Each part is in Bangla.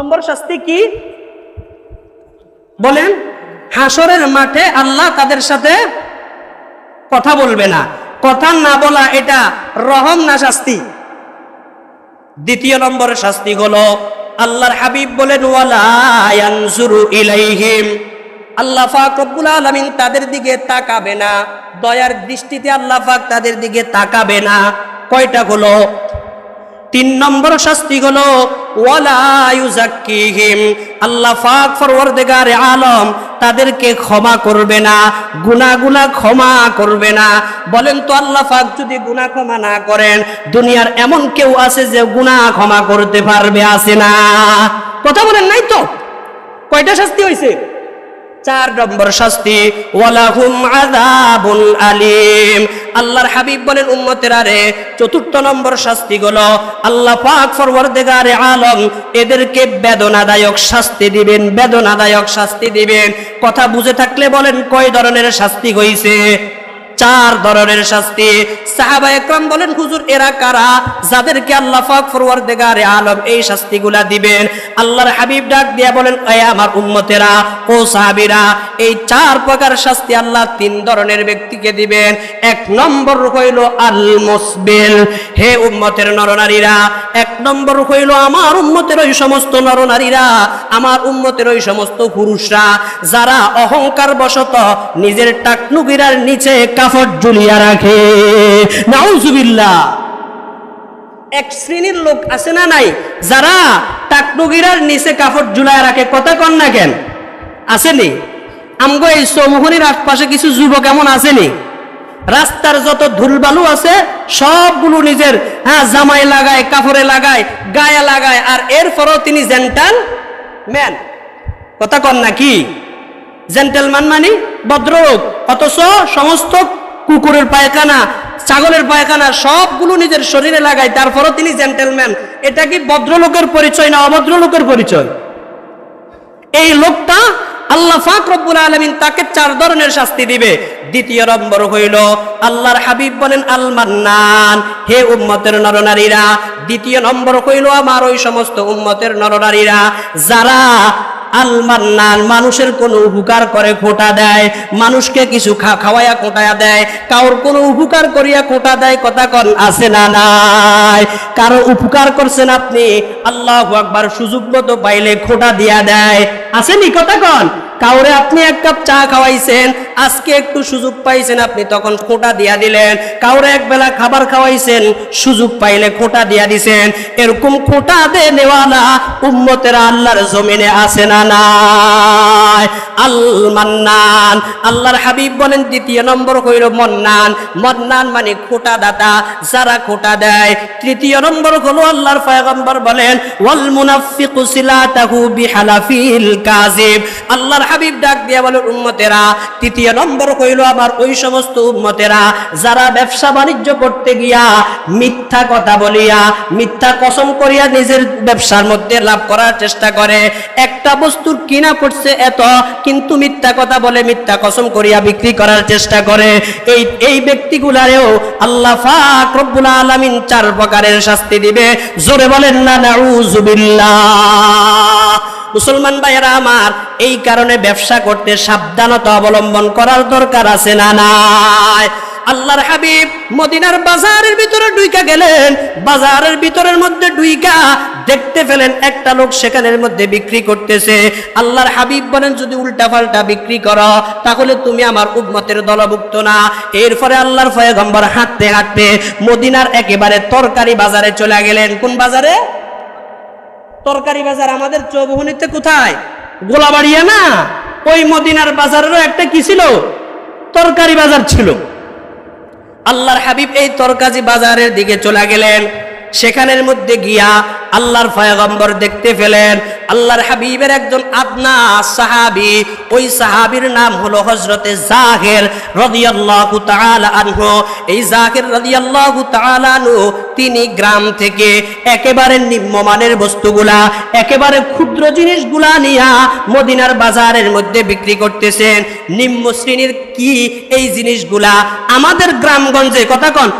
নম্বর শাস্তি কি? বলেন, হাসরের মাঠে আল্লাহ তাদের সাথে কথা বলবে না। কথা না বলা এটা রহম না শাস্তি? দ্বিতীয় নম্বরের শাস্তি হলো, আল্লাহর হাবিব বলেন ইলাইহিম। আলামিন তাদের দিকে তাকাবে না। দয়ার দৃষ্টিতে আল্লাহ পাক তাদের দিকে তাকাবে না। কয়টা হলো তিন নম্বর শাস্তি হলো আল্লাহ পাক ফরওয়ারদিগারে আলম তাদেরকে ক্ষমা করবে না, গুনাহগুলা ক্ষমা করবে না। বলেন তো আল্লাহ পাক যদি গুনাহ ক্ষমা না করেন, দুনিয়ার এমন কেউ আছে যে গুনাহ ক্ষমা করতে পারবে, আছে না? কথা বলেন নাই তো? কয়টা শাস্তি হয়েছে চার নম্বর শাস্তি, ওয়ালাহুম আযাবুল আলিম। আল্লাহর হাবিব বলেন, উম্মতের আরে, চতুর্থ নম্বর শাস্তি গুলো আল্লাহ পাক ফরওয়ার্দেগারে আলম, এদেরকে বেদনাদায়ক শাস্তি দিবেন, বেদনাদায়ক শাস্তি দিবেন। কথা বুঝে থাকলে বলেন, কয় ধরনের শাস্তি হইছে? চার ধরনের শাস্তি। সাহাবা একরাম বলেন, হুজুর, এরা কারা? যাদেরকে আল্লাহ পাক ফরওয়ারদিগারে আলম এই শাস্তিগুলা দিবেন? আল্লাহর হাবিব ডাক দিয়া বলেন, এ আমার উম্মতেরা, ও সাহাবীরা, এই চার প্রকার শাস্তি আল্লাহ তিন ধরনের ব্যক্তিকে দিবেন। এক নম্বর হইল আল মুসবিল হে উম্মতের নরনারীরা, এক নম্বর হইল আমার উম্মতের ওই সমস্ত নরনারীরা, আমার উম্মতের ওই সমস্ত পুরুষরা, যারা অহংকার বশত নিজের টাকনুগিরার নিচে কাফট ঝুলিয়া রাখে। নাউজুবিল্লাহ। এক শ্রেণির লোক আছে না নাই, যারা টাকনুগিরার নিচে কাপড় ঝুলায় রাখে, কথা কন না কেন? আসেনি? আমগো এই চৌমুখনির আশপাশে কিছু যুবক এমন আসেনি? রাস্তার যত ধুলবালু আছে, সবগুলো নিজের হ্যাঁ জামাই লাগায়, কাপড়ে লাগায়, গায়ে লাগায়, আর এরপরও তিনি জেন্টাল ম্যান কথা কন না কি? জেন্টেলম্যান মানে ভদ্রলোক, অথচ সমস্ত কুকুরের পায়খানা, ছাগলের পায়খানা, সবগুলো নিজের শরীরে লাগায়, তারপরও তিনি জেন্টেলম্যান এটা কি ভদ্রলোকের পরিচয় না অভদ্রলোকের পরিচয়? এই লোকটা আল্লাহ ফাক রব্বুল আলমিন তাকে চার ধরনের শাস্তি দিবে। দ্বিতীয় নম্বর হইল, আল্লাহর হাবিব বলেন আল মান্নান হে উম্মতের নরনারীরা। দ্বিতীয় নম্বর হইল, আমার ওই সমস্ত উম্মতের নরনারীরা, যারা আল মান্নান মানুষের কোনো উপকার করে খোটা দেয়, মানুষকে কিছু খা খাওয়াইয়া খোটায়া দেয়, কারোর কোনো উপকার করিয়া খোটা দেয়, কথা কন, আছে না নাই? কারও উপকার করছেন আপনি, আল্লাহ আকবার সুযোগ মতো পাইলে খোটা দিয়া দেয়। আসেনি কথা কন। কাউরে আপনি এক কাপ চা খাওয়াইছেন, আজকে একটু সুযোগ পাইছেন আপনি, তখন খোটা দিয়া দিলেন। কাউরে এক বেলা খাবার খাওয়াইছেন, সুযোগ পাইলে খোটা দিয়া দিছেন। এরকম খোটা দে নেওয়ালা উম্মতেরা আল্লাহর জমিনে আছে না নাই। আল মান্নান, আল্লাহর হাবিব বলেন, দ্বিতীয় নম্বর হইল মন্নান। মন্নান মানে খোটা দাতা যারা খোটা দেয়। তৃতীয় নম্বর হলো আল্লাহর পয়গম্বর বলেন, ওয়াল মুনাফিকু সিলাতাহু বিহালাফিল কাযিব। আল্লাহর হাবিব ডাক দিয়া বলেন উম্মতেরা, তৃতীয় নম্বর হইল আমার ওই সমস্ত উম্মতেরা যারা ব্যবসা বাণিজ্য করতে গিয়া মিথ্যা কথা বলিয়া, মিথ্যা কসম করিয়া নিজের ব্যবসার মধ্যে লাভ করার চেষ্টা করে। একটা বস্তুর কিনা পড়ছে এত, কিন্তু মিথ্যা কথা বলে, মিথ্যা কসম করিয়া বিক্রি করার চেষ্টা করে। এই এই ব্যক্তিগুলারেও আল্লাহ পাক রব্বুল আলামিন চার প্রকারের শাস্তি দিবে। জোরে বলেন না নাউজুবিল্লাহ মুসলমান ভাইয়েরা আমার, এই কারণে ব্যবসা করতে সাবধানতা অবলম্বন করার দরকার আছে না নাই? আল্লাহর হাবিব মদিনার বাজারের ভিতরে ডুইকা গেলেন, বাজারের ভিতরের মধ্যে ডুইকা দেখতে পেলেন একটা লোক সেখানের মধ্যে বিক্রি করতেছে। আল্লাহর হাবিব বলেন, যদি উল্টা পাল্টা বিক্রি করো, তাহলে তুমি আমার উম্মতের দলভুক্ত না। এরপরে আল্লাহর পয়গম্বর হাঁটতে হাঁটতে মদিনার একেবারে তরকারি বাজারে চলে গেলেন। কোন বাজারে? তরকারি বাজার আমাদের চৌবহনীতে কোথায়? গোলাবাড়িয়া না? ওই মদিনার বাজারেরও একটা কি ছিল? তরকারি বাজার ছিল। আল্লাহর হাবিব এই তরকারি বাজারের দিকে চলে গেলেন। সেখানের মধ্যে গিয়া আল্লাহর ফয়াগম্বর দেখতে পেলেন। আল্লাহর হাবিবের একজন আদনা সাহাবি, ওই সাহাবির নাম হলো হজরতে জাহের রদিয়াল্লাহু তাআলা আনহু। এই জাহের রদিয়াল্লাহু তাআলা আনহু, তিনি গ্রাম থেকে একেবারে নিম্নমানের বস্তুগুলা, একেবারে ক্ষুদ্র জিনিসগুলা নিয়া মদিনার বাজারের মধ্যে বিক্রি করতেছেন। নিম্ন শ্রেণির কি এই জিনিসগুলা? আমাদের গ্রামগঞ্জে, কথা কন,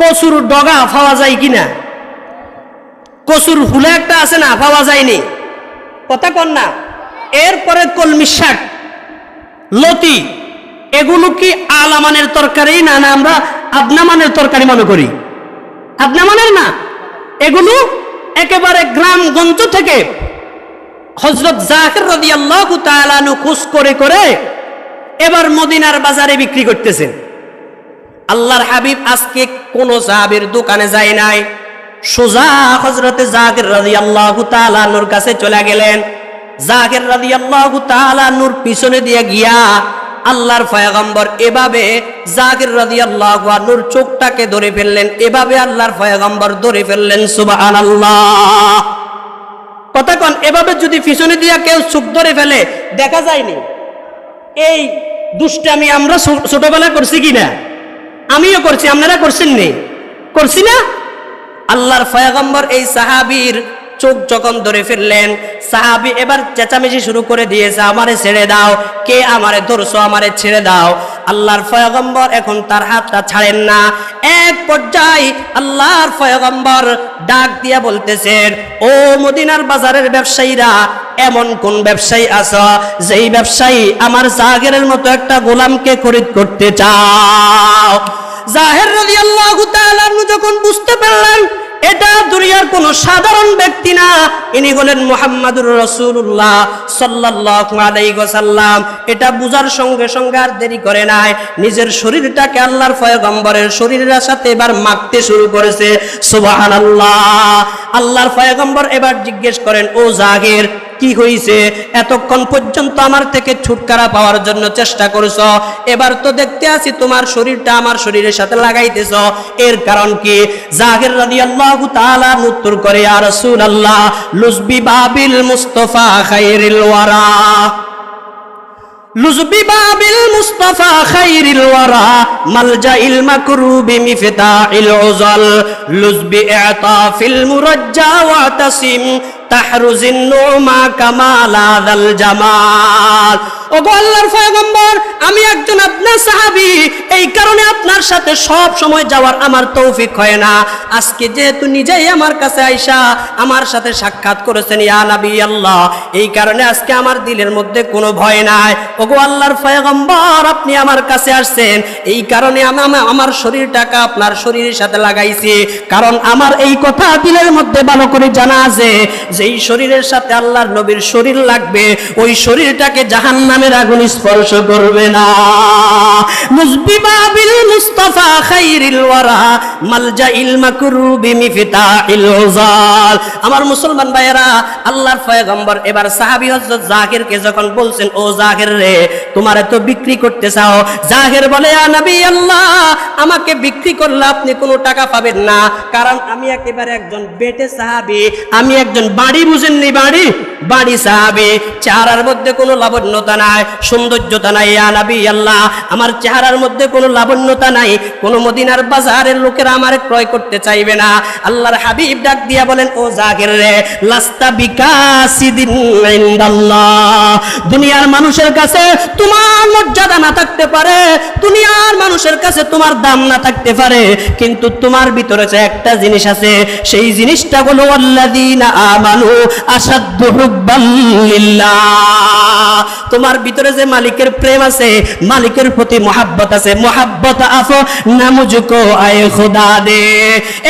কচুর ডগা পাওয়া যায় কিনা? কচুর হুলে একটা আছে না, পাওয়া যায়নি। কথা কন না। এরপরে কলমি শাক, লতি, এগুলো কি আলামানের তরকারি? না না, আমরা আদনামানের তরকারি মনে করি। আদনামানের না, এগুলো একেবারে গ্রামগঞ্জ থেকে হজরত জাকির রদি আল্লাহ খুশ করে করে এবার মদিনার বাজারে বিক্রি করতেছেন। আল্লাহর হাবিব আজকে কোন সাহাবের দোকানে যায় নাই। সোজা হজরতে জাকির রাজি আল্লাহ তালানুর কাছে চলে গেলেন। জাকির রাজি আল্লাহ তালানুর পিছনে দিয়ে গিয়া আল্লাহর ফয়াগম্বর এভাবে জাকির রাজি আল্লাহ নূর চোখটাকে ধরে ফেললেন, এভাবে আল্লাহর ফয়াগম্বর ধরে ফেললেন সুবাহ আল্লাহ কন এভাবে যদি পিছনে দিয়া কেউ চোখ ধরে ফেলে, দেখা যায়নি? এই দুষ্টামি আমরা ছো- ছোটবেলায় করছি কিনা? আমিও করছি, আপনারা করছেন নি করছি না? আল্লাহর ফয়াগম্বর এই সাহাবীর চোখ যখন ধরে ফেললেন সাহাবি এবার চেঁচামেচি শুরু করে দিয়েছে, আমারে ছেড়ে দাও, কে আমারে ধরছো, আমারে ছেড়ে দাও? আল্লাহর ফয়াগম্বর এখন তার হাতটা ছাড়েন না। এক পর্যায়ে আল্লাহর ফয়াগম্বর ডাক দিয়া বলতেছেন ও মদিনার বাজারের ব্যবসায়ীরা, এমন কোন ব্যবসায়ী আছো, যেই ব্যবসায়ী আমার জাগেরের মতো একটা গোলামকে খরিদ করতে চাও? জাহের রাদিয়াল্লাহু আল্লাহ যখন বুঝতে পারলেন, এটা দুনিয়ার কোন সাধারণ ব্যক্তি না, ইনি হলেন মুহাম্মাদুর রাসূলুল্লাহ সাল্লাল্লাহু আলাইহি এটা বুঝার সঙ্গে সঙ্গে আর দেরি করে নাই। নিজের শরীরটাকে আল্লাহর ফয়গম্বরের শরীরের সাথে এবার মাখতে শুরু করেছে। সুবহানাল্লাহ। আল্লাহর পয়গম্বর এবার জিজ্ঞেস করেন, ও জাগের কি হইছে? এতক্ষণ পর্যন্ত আমার থেকে ছুটকারা পাওয়ার জন্য চেষ্টা করছ। এবার তো দেখতে আছি তোমার শরীরটা আমার শরীরের সাথে লাগাইতেছ। এর কারণ কি? জাহির রাদিয়াল্লাহু তাআলা উত্তর করে আর রাসূলুল্লাহ লুজবি বাবিল মুস্তাফা খাইরিল ওয়ারা। লুজবি বাবিল মুস্তাফা খাইরিল ওয়ারা মালজাইল মাকরুবি মিফতাইল উজাল লুজবি ইতাফিল মুরাজ্জা ওয়া তাসিম আমি একজন আপনার সাহাবী, এই কারণে আপনার সাথে সব সময় যাওয়ার আমার তৌফিক হয় না। আজকে যেহেতু নিজেই আমার কাছে আইসা, আমার সাথে সাক্ষাৎ করেছেন, ইয়া নবী আল্লাহ, এই কারণে আজকে আমার দিলের মধ্যে কোনো ভয় নাই। ও গো আল্লাহর পয়গম্বর, আপনি আমার কাছে আসছেন, এই কারণে আমি আমি, আমার শরীরটাকে আপনার শরীরের সাথে লাগাইছি। কারণ আমার এই কথা দিলের মধ্যে ভালো করে জানা আছে যেই শরীরের সাথে আল্লাহর নবীর শরীর লাগবে, ওই শরীরটাকে জাহান নামের আগুন স্পর্শ করবে না। মুজবিবা মুস্তাফা খাইরিল ওয়ারা, মালজা ইল মাকরুবি মিফতা ইল উজাল। আমার মুসলমান ভাইয়েরা, আল্লাহর পয়গম্বর, এবার সাহাবী হযরত জাকিরকে যখন বলছেন, ও জাকির রে, তোমারে তো বিক্রি করতে চাও? জাকির বলে আ নবী আল্লাহ, আমাকে বিক্রি করলে আপনি কোনো টাকা পাবেন না। কারণ আমি একেবারে একজন বেটে সাহাবী, আমি একজন বাড়ি বুঝেননি বাড়ি? বাড়ি সাহাবী, চেহারার মধ্যে কোনো লাবণ্যতা নাই, সৌন্দর্যতা নাই, ইয়া নবী, আল্লাহ। আমার চেহারার মধ্যে কোনো লাবণ্যতা নাই, কোনো মদিনার বাজারের লোকেরা আমার ক্রয় করতে চাইবে না। আল্লাহর হাবিব ডাক দিয়া বলেন, ও জাকির রে, লাস্তা বিকাশিদিন দুনিয়ার মানুষের কাছে তোমার মর্যাদা না থাকতে পারে, দুনিয়ার মানুষের কাছে তোমার দাম না থাকতে পারে, কিন্তু তোমার ভিতরে যে একটা জিনিস আছে, সেই জিনিসটা হলো, আল্লাযীনা আমানু তোমার ভিতরে যে মালিকের প্রেম আছে, মালিকের প্রতি মহাব্বত আছে, মহাব্বত আসো নামুজুকো আয় খোদা দে।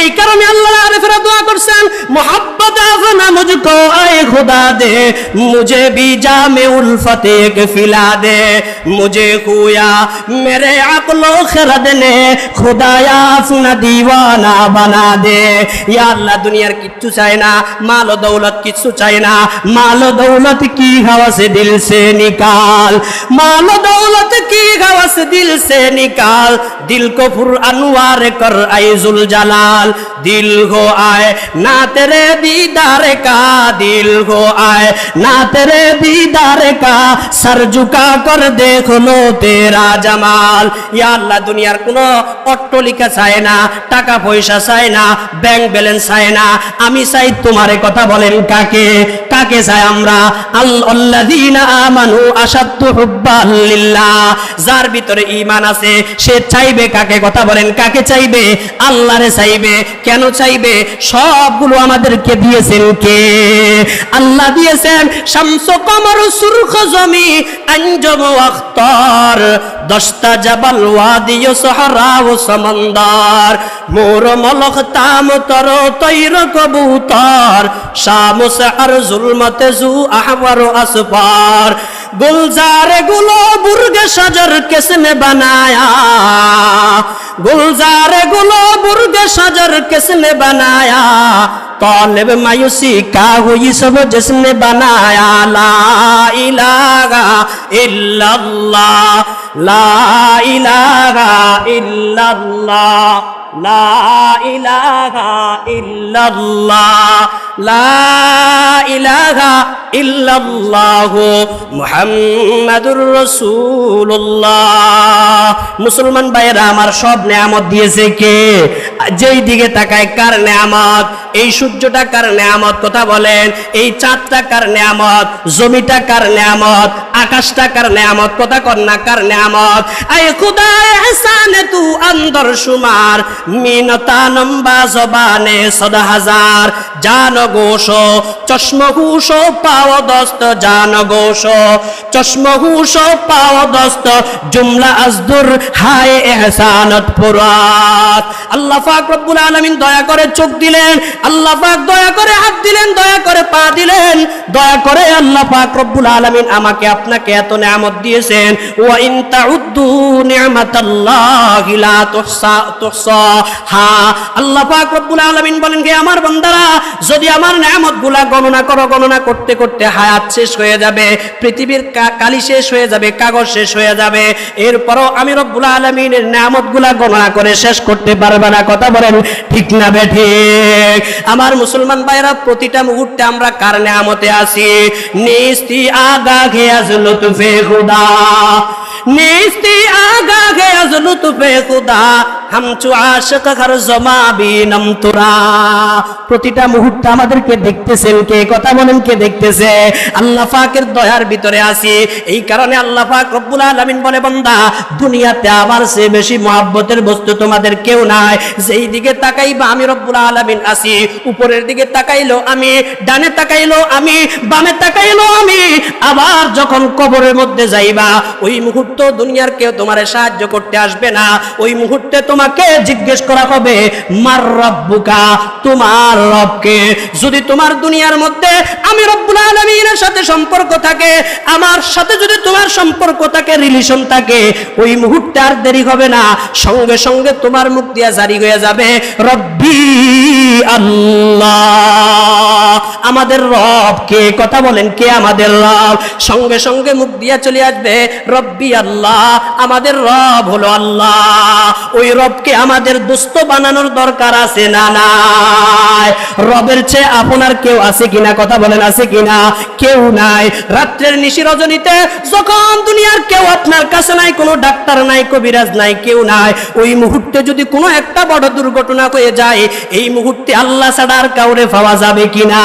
এই কারণে আল্লাহ আরেফেরা দোয়া করছেন, মোহাব্বত अपना मुझको आए खुदा दे। मुझे भी में उल्फत एक फिला दे। मुझे हुआ मेरे अकलो खरद ने। खुदाया अपना दीवाना बना दे। या अल्लाह दुनियार किच्ছু চায় না মাল ও দৌলত কিচ্ছু চায় না মাল ও দৌলত কি হওয়াস দিল সে নিকাল माल दौलत की गवस दिल से निकाल। दिल को फुर अनुवार कर आई जुल जलाल। दिल हो आए ना तेरे दीद दीदार का दिल को आए ना तेरे दीदार का सर झुका कर देख लो तेरा জামাল ইয়া আল্লাহ দুনিয়ার কোনো অট্টলিকা চায় না টাকা পয়সা চায় না ব্যাংক ব্যালেন্স চায় না আমি চাই তোমারে কথা বলেন কাকে কাকে কাকে চাই আমরা আল্লাযীনা আমানু আশাদ্দু হুব্বান লিল্লাহ যার ভিতরে ঈমান আছে সে চাইবে কাকে কথা বলেন কাকে চাইবে আল্লাহরে চাইবে কেন চাইবে? সবগুলো আমাদেরকে দিয়েছেন কে? আল্লাহ দিয়েছেন শামস কমর সুরখ জমি, আঞ্জম আখতার, দশটা জাবাল ওয়াদি ও সহারা ও সমন্দর, মোর মলক তাম তর তৈর কবুতর, শামস আর জুলমতে জু আহবার আসপার, গুলজারগুলো बुर्ग सजर किसने बनाया? गुलजार गुलो बुर्ग सजर किसने बनाया? तालब मायूसी का हुई सब जिसने बनाया? ला इलागा इल्लल्लाह, ला इलागा इल्लल्लाह, ला इलागा इल्लल्लाह। মুসলমান ভাইয়েরা, আমার সব নেয়ামত দিয়েছে কে? যেই দিকে তাকায়, কার নেয়ামত? এই সূর্যটা কার নেয়ামত? কথা বলেন। এই চাঁদটা কার নেয়ামত? জমিটা কার নেয়ামত? আকাশটা কার নেয়ামত? কথা কন্যা কার নেয়ামত? আয় খুদা তু আন্দর সুমার মিনতা নম্বা জবানে সদা হাজার জানো গোশ চশম হুশ পাও দস্ত জান গোশ চশম হুশ পাও দস্ত জুমলা আজদুর হায় এহসানত পুরাত আল্লাহ পাক রব্বুল আলামিন দয়া করে চোখ দিলেন, আল্লাহ পাক দয়া করে হাত দিলেন, দয়া করে পা দিলেন, দয়া করে আল্লাহ পাক রব্বুল আলামিন আমাকে আপনাকে এত নিয়ামত দিয়েছেন, ওয়া ইন তাউদ্দু নি'মাতাল্লাহি লা তুহসা তুহসা। হা, আল্লাহ পাক রব্বুল আলামিন বলেন কে আমার বান্দারা, যদি আমার নিয়ামতগুলা গণনা করো, গণনা করতে করতে হায়াত শেষ হয়ে যাবে, পৃথিবীর কালি শেষ হয়ে যাবে, কাগজ শেষ হয়ে যাবে। এরপরও আমি রব্বুল আলামিনের নিয়ামতগুলা গণনা করে শেষ করতে পারবে না। কথা বলেন ঠিক না বে ঠিক? আমার মুসলমান ভাইরা, প্রতিটা মুহূর্তে আমরা কার নামতে আছি? নিস্তি আগা ঘেয়াজ লুতফে খুদা। নিস্তি আগা ঘেয়াজ লুতফে খুদা। হামচু আশক হর জমা বিনম তুরা প্রতিটা মুহূর্তে আমাদেরকে দেখতেছেন কে? কথা বলেন, কে দেখতেছে? আল্লাহ পাকের দয়ার ভিতরে আছি। এই কারণে আল্লাহ পাক রব্বুল আলামিন বলে, বান্দা, দুনিয়াতে আমার সে বেশি মহাব্বতের বস্তু তোমাদের কেউ নাই। যেই দিকে তাকাইবা আমি রব্বুল আলামিন আছি। উপরের দিকে তাকাইলো আমি, ডানে তাকাইলো আমি, বামে তাকাইলো আমি। আবার যখন কবরের মধ্যে যাইবা, ওই মুহূর্ত দুনিয়ার কেউ তোমার সাহায্য করতে আসবে না। ওই মুহূর্তে তোমাকে জিজ্ঞেস করা হবে, মার রব্বুকা, তোমার রবকে? যদি তোমার দুনিয়ার মধ্যে আমি রব্বুল আলামিনের সাথে সম্পর্ক থাকে, আমার সাথে যদি তোমার সম্পর্ক থাকে রিলেশন থাকে, ওই মুহূর্তে আর দেরি হবে না। সঙ্গে সঙ্গে তোমার মুখ দিয়া জারি হয়ে যাবে, রব্বি আল্লাহ। আমাদের রব কে? কথা বলেন, কে আমাদের রব? সঙ্গে সঙ্গে মুখ দিয়া চলে আসবে, রব্বি আল্লাহ। আমাদের রব হলো আল্লাহ। ওই রবকে আমাদের দুস্থ বানানোর দরকার আছে না নাই? রবের চেয়ে আপনার কেউ আছে কিনা? কথা বলেন, আছে কিনা? কেউ নাই। রাত্রের নিশি রজনীতে যখন দুনিয়ার কেউ আপনার কাছে নাই, কোনো ডাক্তার নাই, কবিরাজ নাই, কেউ নাই, ওই মুহূর্তে যদি কোনো একটা বড় দুর্ঘটনা হয়ে যায়, এই মুহূর্তে আল্লাহ ছাড়া আর কাউরে পাওয়া যাবে কিনা?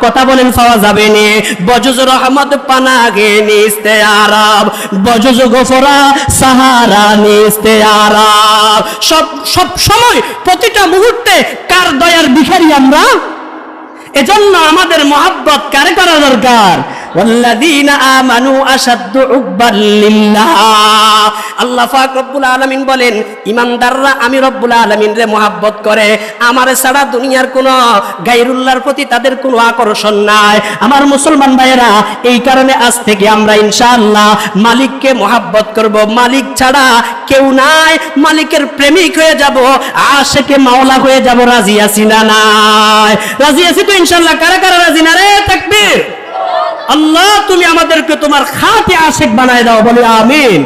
কথা বলেন, পাওয়া যাবে নি। বজজ রহমত পানা গে নিস্তে আরব। বজজ গফরা সাহারা নিস্তে আরব। সব সব সময় প্রতিটা মুহূর্তে কার দয়ার ভিখারি আমরা? এজন্য আমাদের মহাব্বত কারে করা দরকার? والذين آمنوا أشد حبا لله আল্লাহ পাক রব্বুল আলামিন বলেন ইমানদাররা আমি রব্বুল আলামিন রে মহাব্বত করে আমার ছাড়া দুনিয়ার কোন গায়রুল্লাহর প্রতি তাদের কোনো আকর্ষণ নাই আমার মুসলমান ভাইয়েরা এই কারণে আজ থেকে আমরা ইনশাআল্লাহ মালিককে মহাব্বত করব মালিক ছাড়া কেউ নাই মালিকের প্রেমিক হয়ে যাব আশেকে মাওলা হয়ে যাব রাজি আছি না নাই রাজি আছি তো ইনশাআল্লাহ কারা কারা রাজি না রে তাকবীর আল্লাহ তুমি আমাদেরকে তোমার খাতে আশেক বানায় দাও বলে আমিন।